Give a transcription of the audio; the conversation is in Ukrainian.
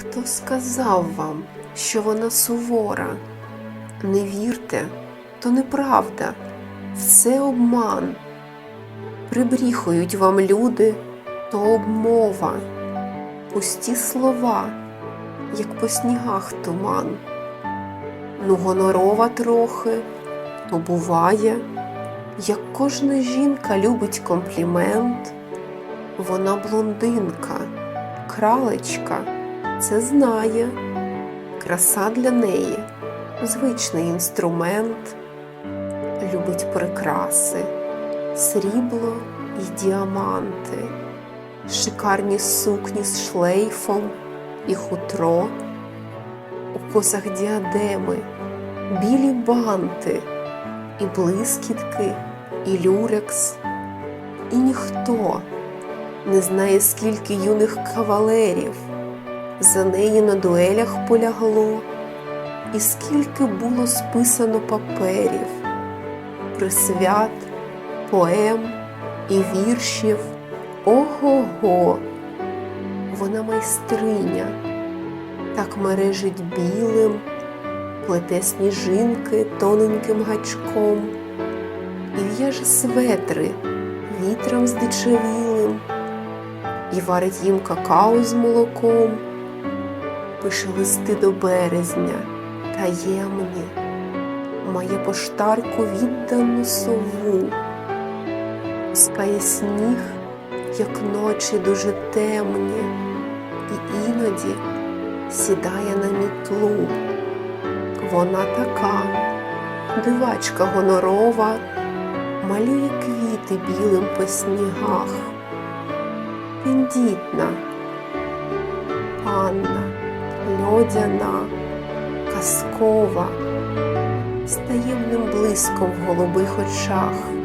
Хто сказав вам, що вона сувора? Не вірте, то неправда, все обман. Прибріхують вам люди, то обмова, пусті слова, як по снігах туман. Ну, гонорова трохи, то буває, як кожна жінка любить комплімент. Вона блондинка, кралечка, це знає. Краса для неї звичний інструмент, любить прикраси, срібло і діаманти, шикарні сукні з шлейфом і хутро, у косах діадеми, білі банти, і блискітки, і люрекс, і ніхто не знає, скільки юних кавалерів за неї на дуелях полягло, і скільки було списано паперів, присвят, поем і віршів. Ого-го! Вона майстриня, так мережить білим, плете сніжинки тоненьким гачком і в'яже светри вітром здичавілим, і варить їм какао з молоком, пише листи до березня, таємні, має поштарку віддану сову, пускає сніг, як ночі дуже темні, і іноді сідає на мітлу. Вона така, дивачка гонорова, малює квіти білим по снігах. Тендітна, панна, льодяна, казкова, з таємним блиском в голубих очах.